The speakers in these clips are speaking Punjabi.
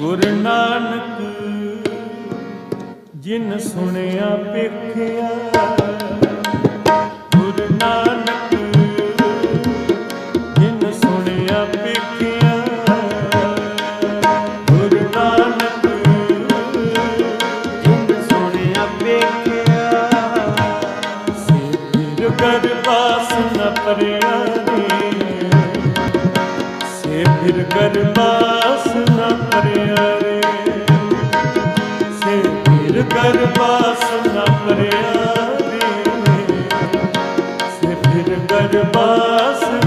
ਗੁਰੂ ਨਾਨਕ, ਜਿਨ ਸੁਣਿਆ ਪੇਖਿਆ ਗੁਰ ਨਾਨਕ, ਜਿਨ ਸੁਣਿਆ ਪੇਖਿਆ ਗੁਰ ਨਾਨਕ ਸੁਣਿਆ ਪੇਖਿਆ ਸਿਰ ਕਰ ਬਾਸ ਨ ਪਰਿਆ ਬਾਸ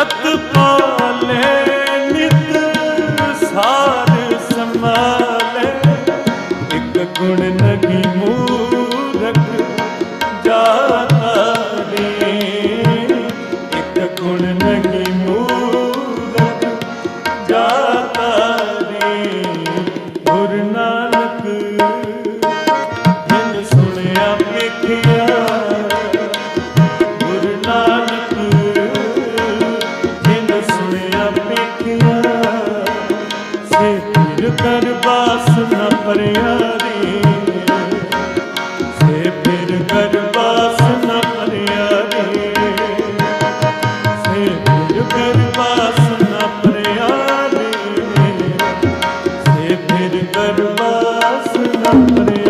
ਭਗਤ ਪਾ Hare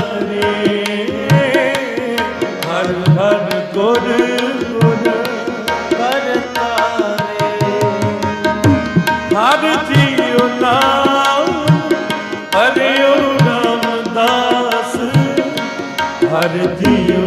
भारतीय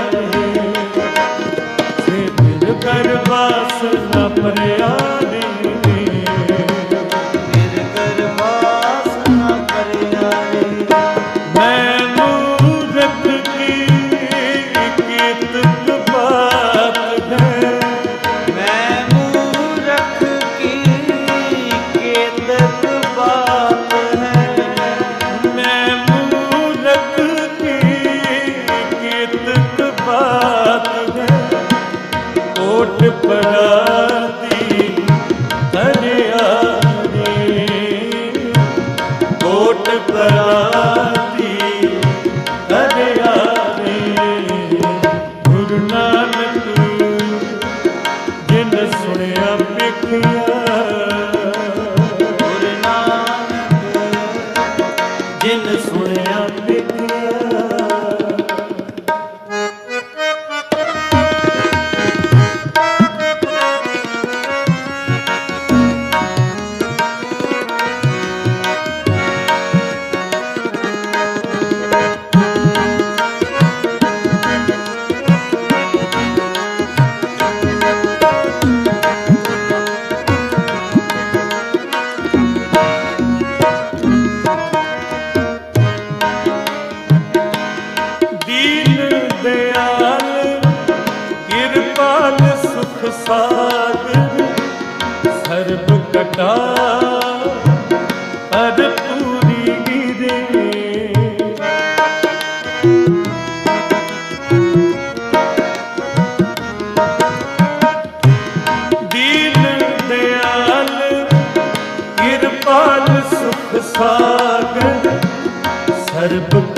ਜਾਏ। ਕਰ ਬਾਸ ਨਾ ਪਰਿਆ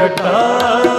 libertar.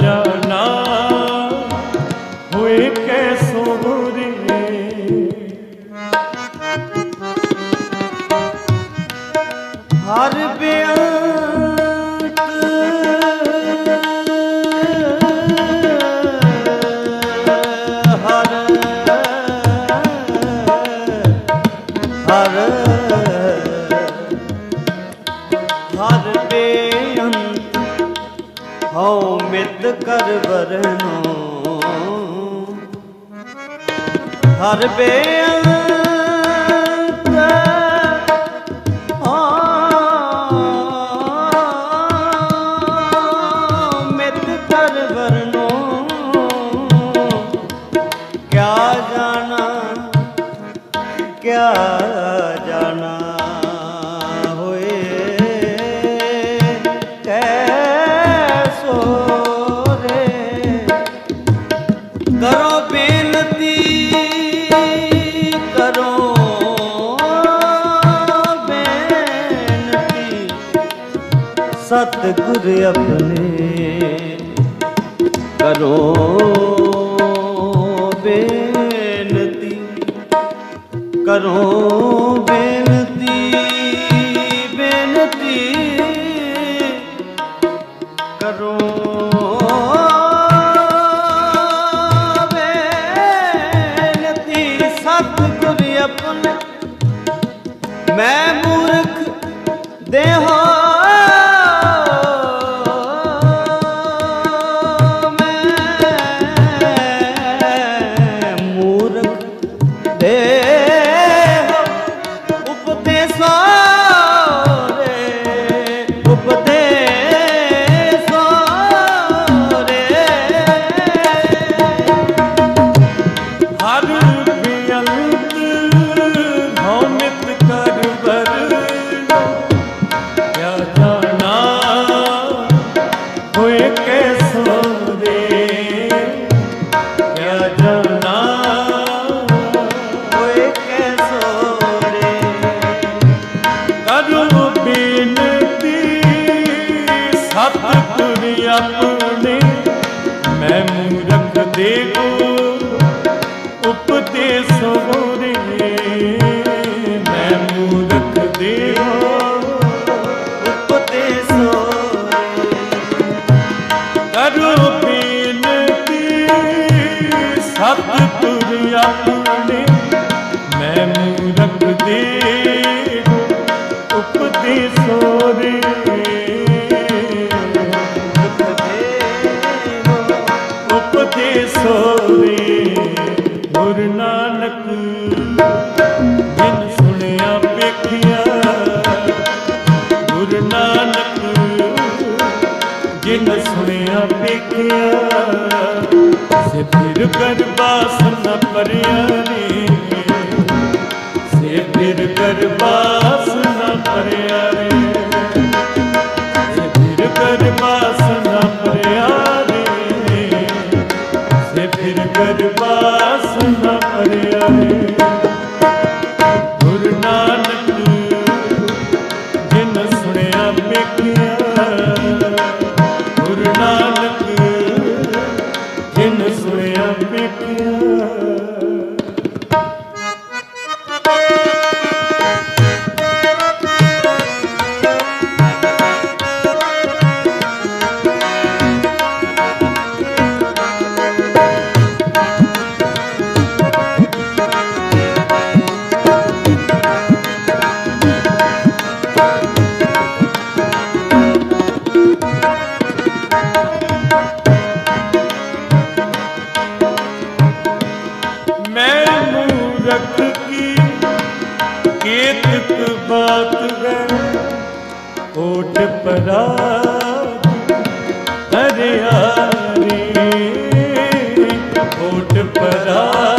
ਜਾਣਾ ਹੋਏ ਕੈਸੋ ਹਰ ਬਿਆੰਤ ਹਰ ਹਰ ਹਉ ਮਿਤ ਕਰ ਵਰਨੋ। ਹਰ ਬੇਅੰਤ ਹਉ ਕਰ ਵਰਨੋ। ਕਿਆ ਜਾਣਾ ਕਿਆ ਜਾਣਾ। ਸਤਿਗੁਰ ਆਪਣੇ ਕਰੋ ਬੇਨਤੀ ਕਰੋ ਬੇਨਤੀ। ਸੋਵੇ ਨਾਨਕ ਸੁਣਿਆ ਵੇਖਿਆ। ਨਾਨਕ ਜਿਨ ਸੁਣਿਆ ਵੇਖਿਆ। ਸੇ ਫਿਰ ਕਰਬਾ good. ਬਾਤ ਗਏ ਓਠ ਪਰਾਤ ਹਰਿਆਰੀ ਓਠ ਪਰਾਤ।